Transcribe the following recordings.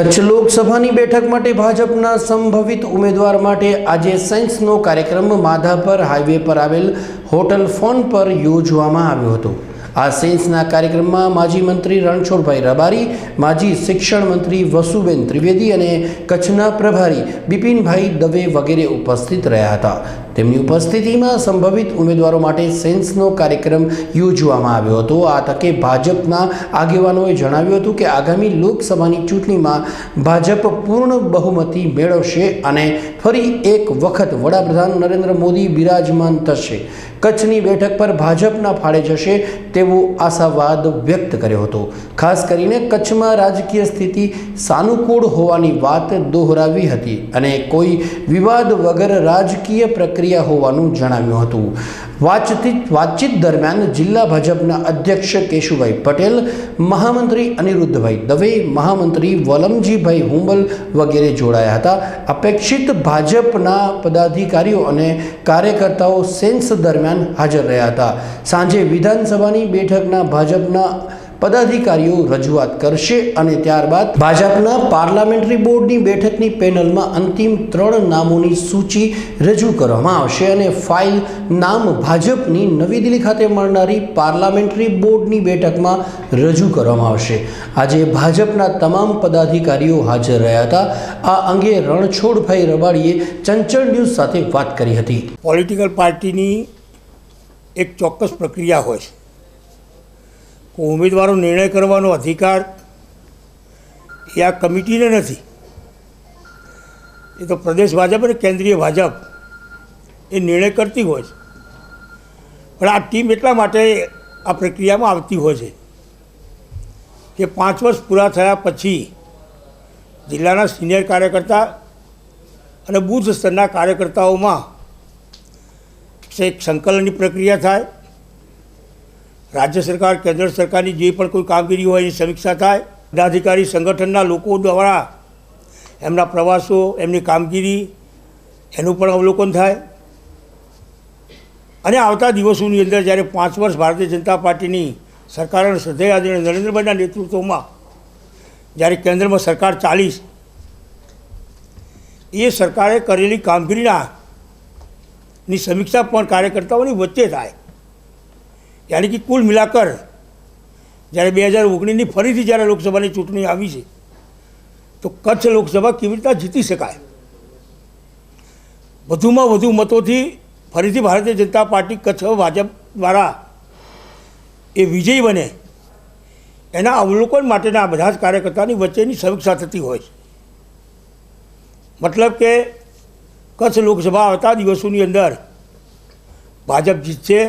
કચ્છ લોકસભાની બેઠક માટે ભાજપના સંભવિત ઉમેદવાર માટે આજે સાયન્સનો કાર્યક્રમ માધાપર હાઈવે પર આવેલ હોટલ ફોન પર યોજવામાં આવ્યો હતો. આ સેન્સના કાર્યક્રમમાં માજી મંત્રી રણછોડભાઈ રબારી, માજી શિક્ષણ મંત્રી વસુબેન ત્રિવેદી અને કચ્છના પ્રભારી બિપિનભાઈ દવે વગેરે ઉપસ્થિત રહ્યા હતા. તેમની ઉપસ્થિતિમાં સંભવિત ઉમેદવારો માટે સેન્સનો કાર્યક્રમ યોજવામાં આવ્યો હતો. આ તકે ભાજપના આગેવાનોએ જણાવ્યું હતું કે આગામી લોકસભાની ચૂંટણીમાં ભાજપ પૂર્ણ બહુમતી મેળવશે અને ફરી એક વખત વડાપ્રધાન નરેન્દ્ર મોદી બિરાજમાન થશે. કચ્છની બેઠક પર ભાજપના ફાળે જશે તેવો આશાવાદ વ્યક્ત કર્યો હતો. ખાસ કરીને કચ્છમાં રાજકીય સ્થિતિ સાનુકૂળ હોવાની વાત દોહરાવી હતી અને કોઈ વિવાદ વગર રાજકીય પ્રક્રિયા હોવાનું જણાવ્યું હતું. વાતચીત વાતચીત દરમિયાન જિલ્લા ભાજપના અધ્યક્ષ કેશુભાઈ પટેલ, મહામંત્રી અનિરુદ્ધભાઈ દવે, મહામંત્રી વલમજીભાઈ હુંબલ વગેરે જોડાયા હતા. અપેક્ષિત ભાજપના પદાધિકારીઓ અને કાર્યકર્તાઓ સેન્સ દરમિયાન હાજર રહ્યા હતા. સાંજે વિધાનસભાની બેઠકના ભાજપના પદાધિકારીઓ રજૂઆત કરશે અને ત્યારબાદ ભાજપના પાર્લામેન્ટરી બોર્ડની બેઠકની પેનલમાં અંતિમ ત્રણ નામોની સૂચિ રજૂ કરવામાં આવશે અને ફાઇલ નામ ભાજપની નવી દિલ્હી ખાતે મળનારી પાર્લામેન્ટરી બોર્ડની બેઠકમાં રજૂ કરવામાં આવશે. આજે ભાજપના તમામ પદાધિકારીઓ હાજર રહ્યા હતા. આ અંગે રણછોડભાઈ રબાડીએ ચંચળ ન્યૂઝ સાથે વાત કરી હતી. પોલિટિકલ પાર્ટીની એક ચોક્કસ પ્રક્રિયા હોય છે. ઉમેદવારો નિર્ણય કરવાનો અધિકાર એ આ કમિટીને નથી. એ તો પ્રદેશ ભાજપ અને કેન્દ્રીય ભાજપ એ નિર્ણય કરતી હોય છે. પણ આ ટીમ એટલા માટે આ પ્રક્રિયામાં આવતી હોય છે કે પાંચ વર્ષ પૂરા થયા પછી જિલ્લાના સિનિયર કાર્યકર્તા અને બુથ સ્તરના કાર્યકર્તાઓમાં એક સંકલનની પ્રક્રિયા થાય રાજ્ય સરકાર, કેન્દ્ર સરકારની જે પણ કોઈ કામગીરી હોય એની સમીક્ષા થાય. પદાધિકારી સંગઠનના લોકો દ્વારા એમના પ્રવાસો, એમની કામગીરી, એનું પણ અવલોકન થાય. અને આવતા દિવસોની અંદર જ્યારે પાંચ વર્ષ ભારતીય જનતા પાર્ટીની સરકાર અને શ્રદ્ધેય આદરણીય નરેન્દ્રભાઈના નેતૃત્વમાં જ્યારે કેન્દ્રમાં સરકાર ચાલીશ, એ સરકારે કરેલી કામગીરીના ની સમીક્ષા પણ કાર્યકર્તાઓની વચ્ચે થાય. યાની કે કુલ મિલાકર જ્યારે બે હજાર ઓગણીસની ફરીથી જ્યારે લોકસભાની ચૂંટણી આવી છે, તો કચ્છ લોકસભા કેવી રીતના જીતી શકાય? વધુમાં વધુ મતોથી ફરીથી ભારતીય જનતા પાર્ટી કચ્છ ભાજપ દ્વારા એ વિજયી બને. એના અવલોકન માટેના બધા જ કાર્યકર્તાની વચ્ચેની સમીક્ષા થતી હોય છે. મતલબ કે કચ્છ લોકસભા આવતા દિવસોની અંદર ભાજપ જીતશે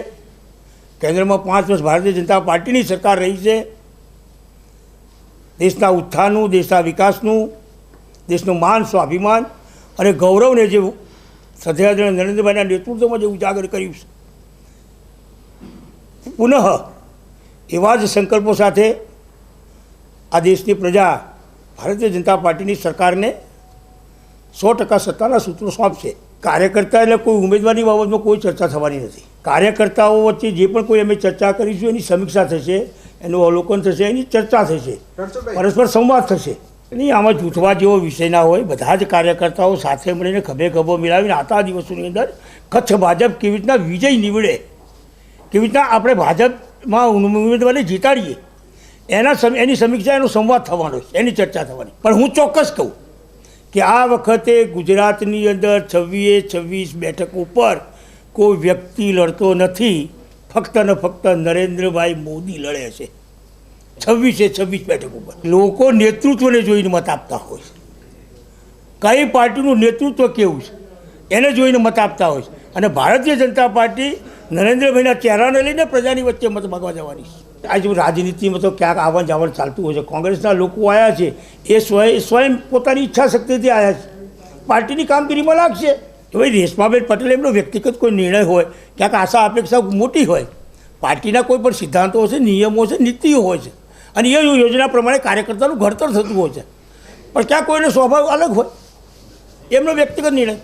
કેન્દ્રમાં પાંચ વર્ષ ભારતીય જનતા પાર્ટીની સરકાર રહી છે. દેશના ઉત્થાનનું, દેશના વિકાસનું, દેશનું માન, સ્વાભિમાન અને ગૌરવને જે શ્રદ્ધેય નરેન્દ્રભાઈના નેતૃત્વમાં જે ઉજાગર કર્યું છે. પુનઃ એવા જ સંકલ્પો સાથે આ દેશની પ્રજા ભારતીય જનતા પાર્ટીની સરકારને સો ટકા સત્તાના સૂત્રો સોંપશે. કાર્યકર્તા એટલે કોઈ ઉમેદવારની બાબતમાં કોઈ ચર્ચા થવાની નથી. કાર્યકર્તાઓ વચ્ચે જે પણ કોઈ અમે ચર્ચા કરીશું એની સમીક્ષા થશે એનું અવલોકન થશે એની ચર્ચા થશે. પરસ્પર સંવાદ થશે. નહીં આમાં જૂથવા જેવો વિષય ના હોય બધા જ કાર્યકર્તાઓ સાથે મળીને ખભે ખભો મિલાવીને આવતા દિવસોની અંદર કચ્છ ભાજપ કેવી રીતના વિજય નીવડે કેવી રીતના આપણે ભાજપમાં ઉમેદવારને જીતાડીએ એના એની સમીક્ષા એનો સંવાદ થવાનો છે એની ચર્ચા થવાની. પણ હું ચોક્કસ કહું કે આ વખતે ગુજરાતની અંદર છવ્વીસે છવ્વીસ બેઠક ઉપર કોઈ વ્યક્તિ લડતો નથી, ફક્ત ને ફક્ત નરેન્દ્રભાઈ મોદી લડે છે. છવ્વીસે છવ્વીસ બેઠક ઉપર. લોકો નેતૃત્વને જોઈને મત આપતા હોય છે. કઈ પાર્ટીનું નેતૃત્વ કેવું છે? એને જોઈને મત આપતા હોય છે. અને ભારતીય જનતા પાર્ટી નરેન્દ્રભાઈના ચહેરાને લઈને પ્રજાની વચ્ચે મત માગવા જવાની છે. આજે રાજનીતિમાં તો ક્યાંક આવન જાવન ચાલતું હોય છે. કોંગ્રેસના લોકો આવ્યા છે. એ સ્વયં સ્વયં પોતાની ઈચ્છા શક્તિથી આવ્યા છે. પાર્ટીની કામગીરીમાં લાગશે. તો ભાઈ રેશમાબેન પટેલ એમનો વ્યક્તિગત કોઈ નિર્ણય હોય, ક્યાંક આશા અપેક્ષા મોટી હોય, પાર્ટીના કોઈ પણ સિદ્ધાંતો હશે, નિયમો છે નીતિઓ હોય છે. અને એ યોજના પ્રમાણે કાર્યકર્તાનું ઘડતર થતું હોય છે. પણ ક્યાં કોઈનો સ્વભાવ અલગ હોય. એમનો વ્યક્તિગત નિર્ણય.